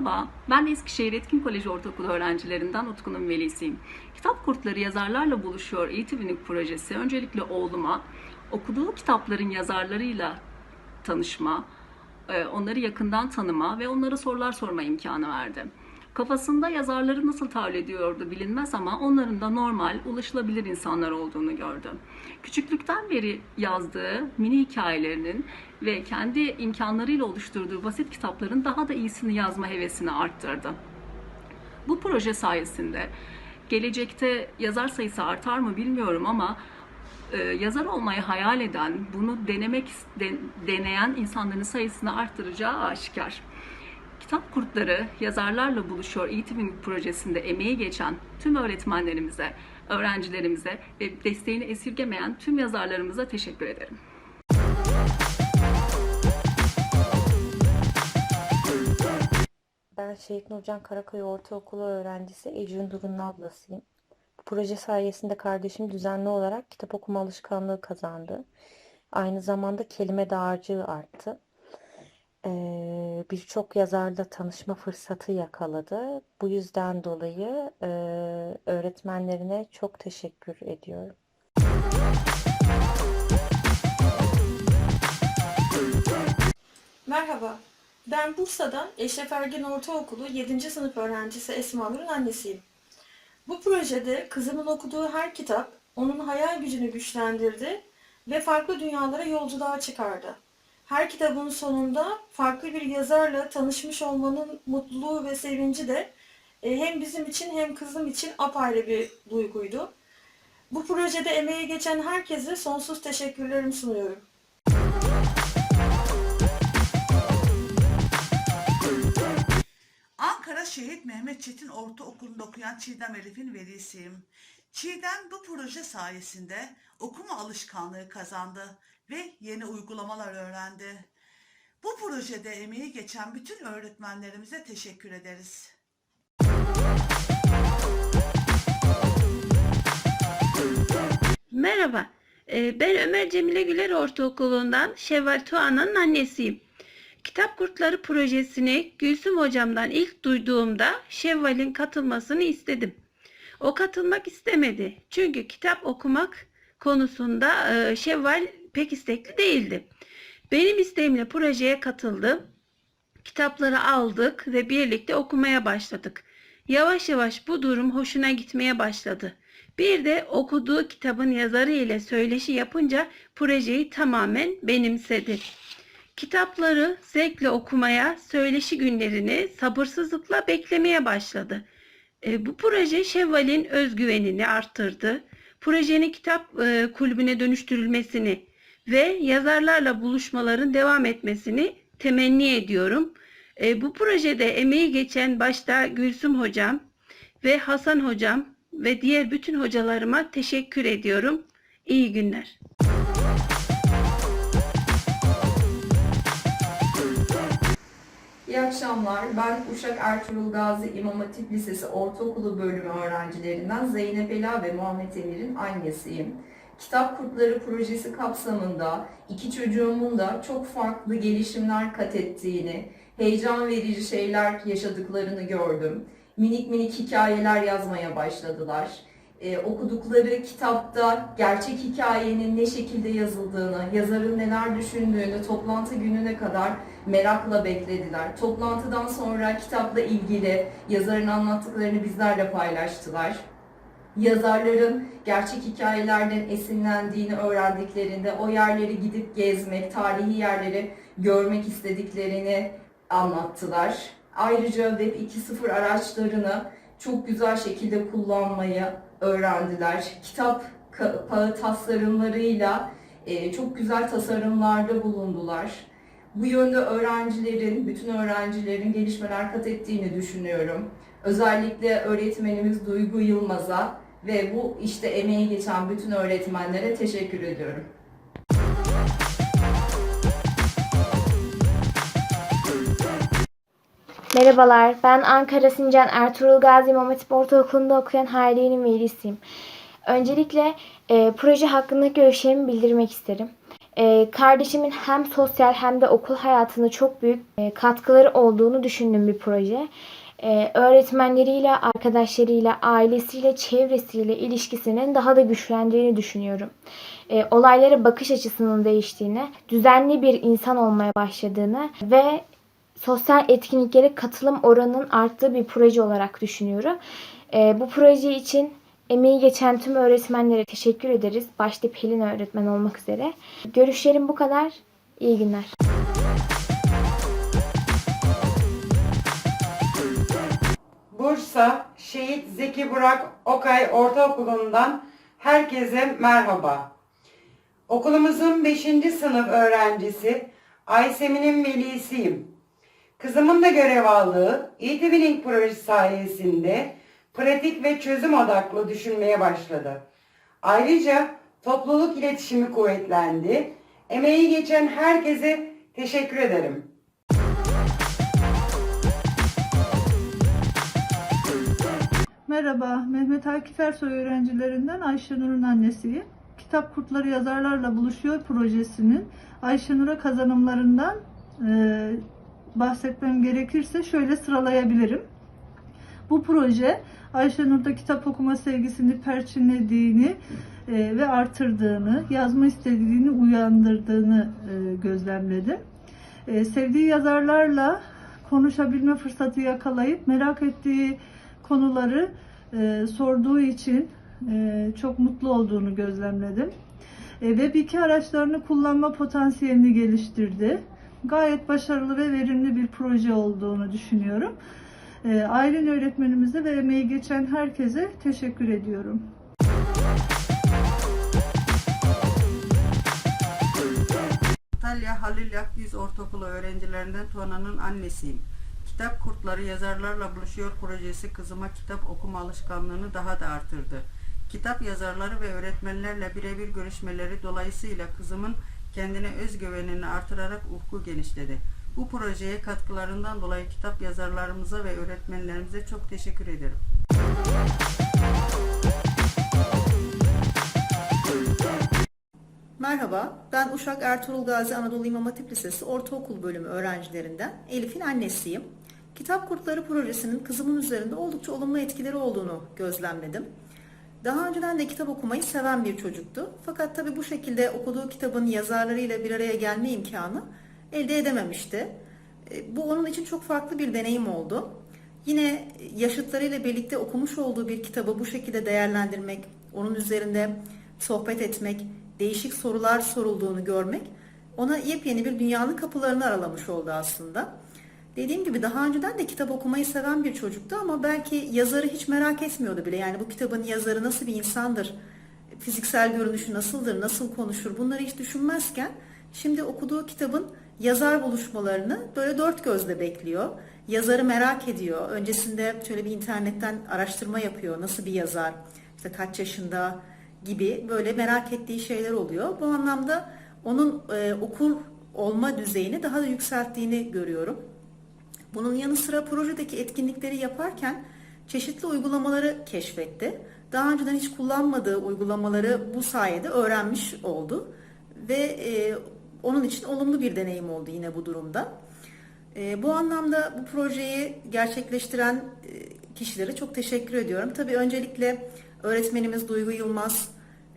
Merhaba, ben Eskişehir Etkin Koleji Ortaokulu öğrencilerinden Utku'nun velisiyim. Kitap Kurtları Yazarlarla Buluşuyor Eğitimlik projesi öncelikle oğluma okuduğu kitapların yazarlarıyla tanışma, e, onları yakından tanıma ve onlara sorular sorma imkanı verdi. Kafasında yazarları nasıl tahayyül ediyordu bilinmez ama onların da normal, ulaşılabilir insanlar olduğunu gördü. Küçüklükten beri yazdığı mini hikayelerinin ve kendi imkanlarıyla oluşturduğu basit kitapların daha da iyisini yazma hevesini arttırdı. Bu proje sayesinde gelecekte yazar sayısı artar mı bilmiyorum ama e, yazar olmayı hayal eden, bunu denemek de- deneyen insanların sayısını arttıracağı aşikar. Kitap Kurtları Yazarlarla Buluşuyor Eğitim projesinde emeği geçen tüm öğretmenlerimize, öğrencilerimize ve desteğini esirgemeyen tüm yazarlarımıza teşekkür ederim. Ben Şehit Nurcan Karaköy Ortaokulu öğrencisi Ecrin Durun'un ablasıyım. Bu proje sayesinde kardeşim düzenli olarak kitap okuma alışkanlığı kazandı. Aynı zamanda kelime dağarcığı arttı. Ee, Birçok yazarla tanışma fırsatı yakaladı. Bu yüzden dolayı öğretmenlerine çok teşekkür ediyorum. Merhaba, ben Bursa'dan Eşref Ergen Ortaokulu 7. sınıf öğrencisi Esma Nur'un annesiyim. Bu projede kızımın okuduğu her kitap onun hayal gücünü güçlendirdi ve farklı dünyalara yolculuğa çıkardı. Her kitabın sonunda farklı bir yazarla tanışmış olmanın mutluluğu ve sevinci de e, hem bizim için hem kızım için apayrı bir duyguydu. Bu projede emeği geçen herkese sonsuz teşekkürlerimi sunuyorum. Ankara Şehit Mehmet Çetin Ortaokulu'nda okuyan Çiğdem Elif'in velisiyim. Çiğdem bu proje sayesinde okuma alışkanlığı kazandı ve yeni uygulamalar öğrendi. Bu projede emeği geçen bütün öğretmenlerimize teşekkür ederiz. Merhaba, ee, ben Ömer Cemile Güler Ortaokulu'ndan Şevval Tuğan'ın annesiyim. Kitap Kurtları projesini Gülsüm hocamdan ilk duyduğumda Şevval'in katılmasını istedim. O katılmak istemedi. Çünkü kitap okumak konusunda e, Şevval pek istekli değildi. Benim isteğimle projeye katıldı. Kitapları aldık ve birlikte okumaya başladık. Yavaş yavaş bu durum hoşuna gitmeye başladı. Bir de okuduğu kitabın yazarı ile söyleşi yapınca projeyi tamamen benimsedi. Kitapları zevkle okumaya, söyleşi günlerini sabırsızlıkla beklemeye başladı. E, bu proje Şevval'in özgüvenini arttırdı. Projenin kitap e, kulübüne dönüştürülmesini ve yazarlarla buluşmaların devam etmesini temenni ediyorum. E, bu projede emeği geçen başta Gülsüm hocam ve Hasan hocam ve diğer bütün hocalarıma teşekkür ediyorum. İyi günler. İyi akşamlar. Ben Uşak Ertuğrul Gazi İmam Hatip Lisesi Ortaokulu bölümü öğrencilerinden Zeynep Ela ve Muhammed Emir'in annesiyim. Kitap Kurtları projesi kapsamında iki çocuğumun da çok farklı gelişimler kat ettiğini, heyecan verici şeyler yaşadıklarını gördüm. Minik minik hikayeler yazmaya başladılar. Ee, okudukları kitapta gerçek hikayenin ne şekilde yazıldığını, yazarın neler düşündüğünü toplantı gününe kadar merakla beklediler. Toplantıdan sonra kitapla ilgili yazarın anlattıklarını bizlerle paylaştılar. Yazarların gerçek hikayelerden esinlendiğini öğrendiklerinde o yerleri gidip gezmek, tarihi yerleri görmek istediklerini anlattılar. Ayrıca Web 2.0 araçlarını çok güzel şekilde kullanmayı öğrendiler. Kitap kapağı tasarımlarıyla e, çok güzel tasarımlarda bulundular. Bu yönde öğrencilerin, bütün öğrencilerin gelişmeler kat ettiğini düşünüyorum. Özellikle öğretmenimiz Duygu Yılmaz'a ve bu işte emeği geçen bütün öğretmenlere teşekkür ediyorum. Merhabalar, ben Ankara Sincan Ertuğrul Gazi İmam Hatip Ortaokulu'nda okuyan Hayriye'nin velisiyim. Öncelikle e, proje hakkında görüşlerimi bildirmek isterim. Ee, kardeşimin hem sosyal hem de okul hayatında çok büyük e, katkıları olduğunu düşündüğüm bir proje. Ee, öğretmenleriyle, arkadaşlarıyla, ailesiyle, çevresiyle ilişkisinin daha da güçlendiğini düşünüyorum. Ee, olaylara bakış açısının değiştiğini, düzenli bir insan olmaya başladığını ve sosyal etkinliklere katılım oranının arttığı bir proje olarak düşünüyorum. Ee, bu proje için emeği geçen tüm öğretmenlere teşekkür ederiz. Başta Pelin öğretmen olmak üzere. Görüşlerim bu kadar. İyi günler. Bursa Şehit Zeki Burak Okay Ortaokulu'ndan herkese merhaba. Okulumuzun 5. sınıf öğrencisi Aysemin'in velisiyim. Kızımın da görev aldığı e-Twinning projesi sayesinde pratik ve çözüm odaklı düşünmeye başladı. Ayrıca topluluk iletişimi kuvvetlendi. Emeği geçen herkese teşekkür ederim. Merhaba, Mehmet Akif Ersoy öğrencilerinden Ayşenur'un annesiyim. Kitap Kurtları Yazarlarla Buluşuyor projesinin Ayşenur'a kazanımlarından e, bahsetmem gerekirse şöyle sıralayabilirim. Bu proje Ayşenur'da kitap okuma sevgisini perçinlediğini e, ve artırdığını, yazma istediğini uyandırdığını e, gözlemledim. E, sevdiği yazarlarla konuşabilme fırsatı yakalayıp merak ettiği konuları sorduğu için çok mutlu olduğunu gözlemledim. E, Web2 araçlarını kullanma potansiyelini geliştirdi. Gayet başarılı ve verimli bir proje olduğunu düşünüyorum. E, Aylin öğretmenimize ve emeği geçen herkese teşekkür ediyorum. Antalya Halil Yakgüz Ortaokulu öğrencilerinden Tuana'nın annesiyim. Kitap Kurtları Yazarlarla Buluşuyor projesi kızıma kitap okuma alışkanlığını daha da artırdı. Kitap yazarları ve öğretmenlerle birebir görüşmeleri dolayısıyla kızımın kendine özgüvenini artırarak ufku genişledi. Bu projeye katkılarından dolayı kitap yazarlarımıza ve öğretmenlerimize çok teşekkür ederim. Merhaba, ben Uşak Ertuğrul Gazi Anadolu İmam Hatip Lisesi Ortaokul Bölümü öğrencilerinden Elif'in annesiyim. Kitap Kurtları projesinin kızımın üzerinde oldukça olumlu etkileri olduğunu gözlemledim. Daha önceden de kitap okumayı seven bir çocuktu. Fakat tabii bu şekilde okuduğu kitabın yazarlarıyla bir araya gelme imkanı elde edememişti. E, Bu onun için çok farklı bir deneyim oldu. Yine yaşıtlarıyla birlikte okumuş olduğu bir kitabı bu şekilde değerlendirmek, onun üzerinde sohbet etmek, değişik sorular sorulduğunu görmek ona yepyeni bir dünyanın kapılarını aralamış oldu aslında. Dediğim gibi daha önceden de kitap okumayı seven bir çocuktu ama belki yazarı hiç merak etmiyordu bile. Yani bu kitabın yazarı nasıl bir insandır, fiziksel görünüşü nasıldır, nasıl konuşur bunları hiç düşünmezken şimdi okuduğu kitabın yazar buluşmalarını böyle dört gözle bekliyor. Yazarı merak ediyor. Öncesinde şöyle bir internetten araştırma yapıyor. Nasıl bir yazar, işte kaç yaşında gibi böyle merak ettiği şeyler oluyor. Bu anlamda onun e, okur olma düzeyini daha da yükselttiğini görüyorum. Bunun yanı sıra projedeki etkinlikleri yaparken çeşitli uygulamaları keşfetti. Daha önceden hiç kullanmadığı uygulamaları bu sayede öğrenmiş oldu ve e, onun için olumlu bir deneyim oldu yine bu durumda. E, bu anlamda bu projeyi gerçekleştiren e, kişilere çok teşekkür ediyorum. Tabii öncelikle öğretmenimiz Duygu Yılmaz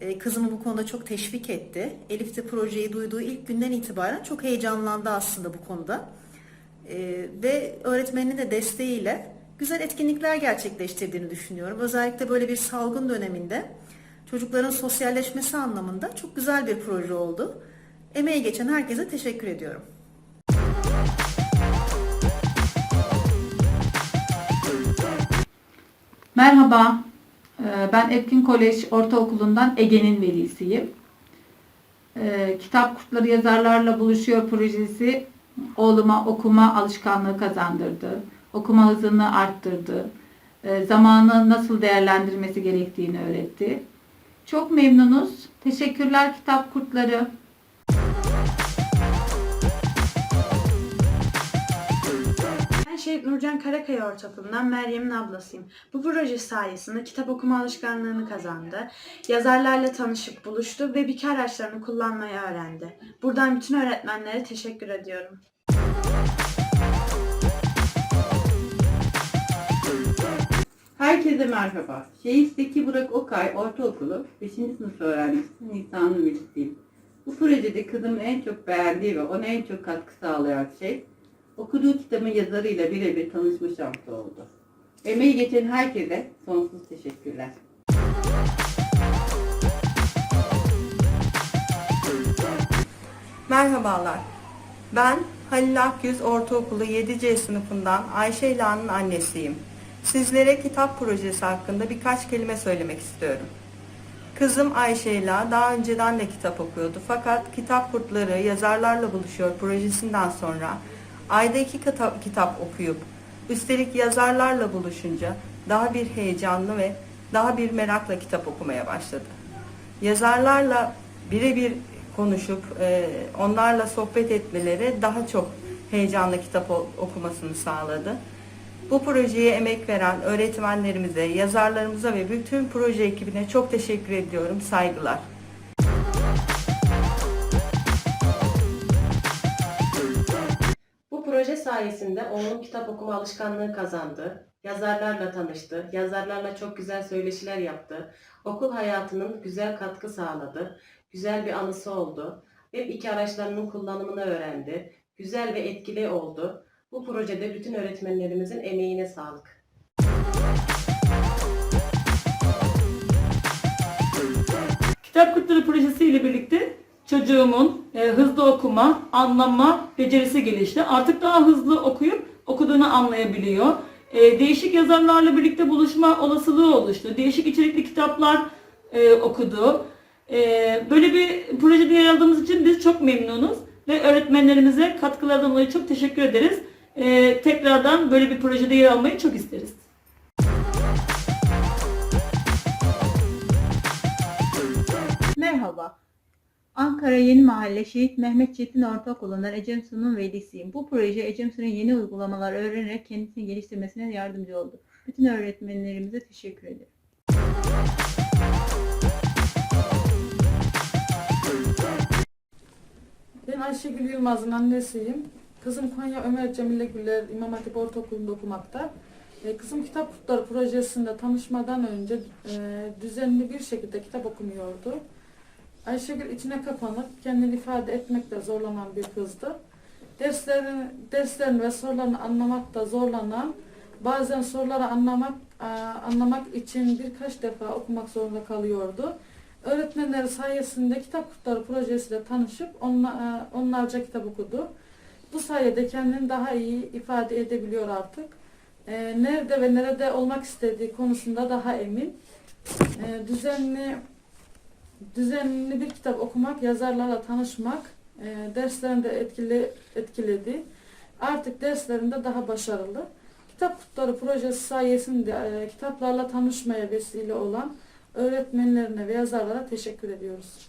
e, kızımı bu konuda çok teşvik etti. Elif de projeyi duyduğu ilk günden itibaren çok heyecanlandı aslında bu konuda. E, ve öğretmeninin de desteğiyle güzel etkinlikler gerçekleştirdiğini düşünüyorum. Özellikle böyle bir salgın döneminde çocukların sosyalleşmesi anlamında çok güzel bir proje oldu. Emeği geçen herkese teşekkür ediyorum. Merhaba, ee, ben Etkin Kolej Ortaokulu'ndan Ege'nin velisiyim. Ee, Kitap Kurtları Yazarlarla Buluşuyor projesi oğluma okuma alışkanlığı kazandırdı. Okuma hızını arttırdı. Ee, Zamanı nasıl değerlendirmesi gerektiğini öğretti. Çok memnunuz. Teşekkürler Kitap Kurtları. Şehit Nurcan Karakaya Ortaokulu'ndan Meryem'in ablasıyım. Bu proje sayesinde kitap okuma alışkanlığını kazandı. Yazarlarla tanışıp buluştu ve Bike araçlarını kullanmayı öğrendi. Buradan bütün öğretmenlere teşekkür ediyorum. Herkese merhaba. Şehit Zeki Burak Okay Ortaokulu 5. sınıf öğrencisi Nisanlı Melisiyim. Bu projede kızımın en çok beğendiği ve ona en çok katkı sağlayan şey okuduğu kitabın yazarıyla birebir tanışma şansı oldu. Emeği geçen herkese sonsuz teşekkürler. Merhabalar. Ben Halil Akyüz Ortaokulu 7C sınıfından Ayşe İlhan'ın annesiyim. Sizlere kitap projesi hakkında birkaç kelime söylemek istiyorum. Kızım Ayşe İlhan daha önceden de kitap okuyordu fakat Kitap Kurtları Yazarlarla Buluşuyor projesinden sonra ayda iki kitap, okuyup üstelik yazarlarla buluşunca daha bir heyecanlı ve daha bir merakla kitap okumaya başladı. Yazarlarla birebir konuşup e, onlarla sohbet etmeleri daha çok heyecanlı kitap okumasını sağladı. Bu projeye emek veren öğretmenlerimize, yazarlarımıza ve bütün proje ekibine çok teşekkür ediyorum. Saygılar. Sayesinde oğlum kitap okuma alışkanlığı kazandı. Yazarlarla tanıştı. Yazarlarla çok güzel söyleşiler yaptı. Okul hayatının güzel katkı sağladı. Güzel bir anısı oldu. Web iki araçlarının kullanımını öğrendi. Güzel ve etkili oldu. Bu projede bütün öğretmenlerimizin emeğine sağlık. Kitap Kurtları Projesi ile birlikte çocuğumun e, hızlı okuma, anlama becerisi gelişti. Artık daha hızlı okuyup okuduğunu anlayabiliyor. E, değişik yazarlarla birlikte buluşma olasılığı oluştu. Değişik içerikli kitaplar e, okudu. E, böyle bir projede yer aldığımız için biz çok memnunuz ve öğretmenlerimize katkılardan dolayı çok teşekkür ederiz. E, tekrardan böyle bir projede yer almayı çok isteriz. Merhaba. Ankara Yeni Mahalle Şehit Mehmet Çetin Ortaokulu'ndan Ecem Su'nun velisiyim. Bu proje Ecem Su'nun yeni uygulamalar öğrenerek kendisini geliştirmesine yardımcı oldu. Bütün öğretmenlerimize teşekkür ederim. Ben Ayşegül Yılmaz'ın annesiyim. Kızım Konya Ömer Cemile Güler İmam Hatip Ortaokulu'nda okumakta. E, Kızım Kitap Kurtları projesinde tanışmadan önce e, düzenli bir şekilde kitap okumuyordu. Ayşegül içine kapanıp kendini ifade etmekte zorlanan bir kızdı. Derslerini, derslerini ve sorularını anlamakta zorlanan, bazen soruları anlamak e, anlamak için birkaç defa okumak zorunda kalıyordu. Öğretmenleri sayesinde Kitap Kurtları projesiyle tanışıp e, onlarca kitap okudu. Bu sayede kendini daha iyi ifade edebiliyor artık. E, nerede ve nerede olmak istediği konusunda daha emin. Düzenli düzenli bir kitap okumak, yazarlarla tanışmak e, derslerinde etkili etkiledi. Artık derslerinde daha başarılı. Kitap Kurtları projesi sayesinde e, kitaplarla tanışmaya vesile olan öğretmenlerine ve yazarlara teşekkür ediyoruz.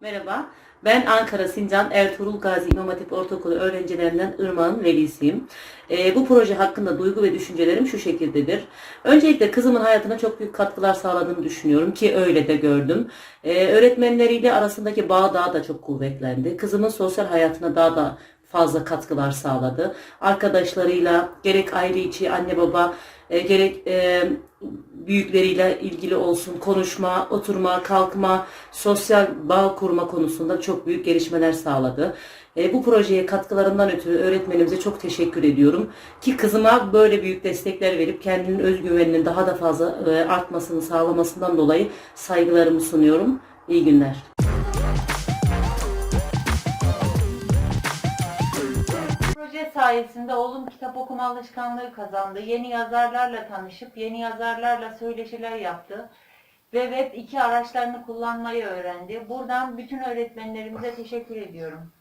Merhaba, ben Ankara Sincan Ertuğrul Gazi İmam Hatip Ortaokulu öğrencilerinden Irmak'ın velisiyim. Ee, bu proje hakkında duygu ve düşüncelerim şu şekildedir. Öncelikle kızımın hayatına çok büyük katkılar sağladığını düşünüyorum ki öyle de gördüm. Ee, öğretmenleriyle arasındaki bağ daha da çok kuvvetlendi. Kızımın sosyal hayatına daha da fazla katkılar sağladı. Arkadaşlarıyla gerek aile içi anne baba e, gerek e, büyükleriyle ilgili olsun konuşma, oturma, kalkma, sosyal bağ kurma konusunda çok büyük gelişmeler sağladı. E, bu projeye katkılarından ötürü öğretmenimize çok teşekkür ediyorum. Ki kızıma böyle büyük destekler verip kendinin özgüveninin daha da fazla e, artmasını sağlamasından dolayı saygılarımı sunuyorum. İyi günler. Sayesinde oğlum kitap okuma alışkanlığı kazandı. Yeni yazarlarla tanışıp yeni yazarlarla söyleşiler yaptı ve web 2 araçlarını kullanmayı öğrendi. Buradan bütün öğretmenlerimize teşekkür ediyorum.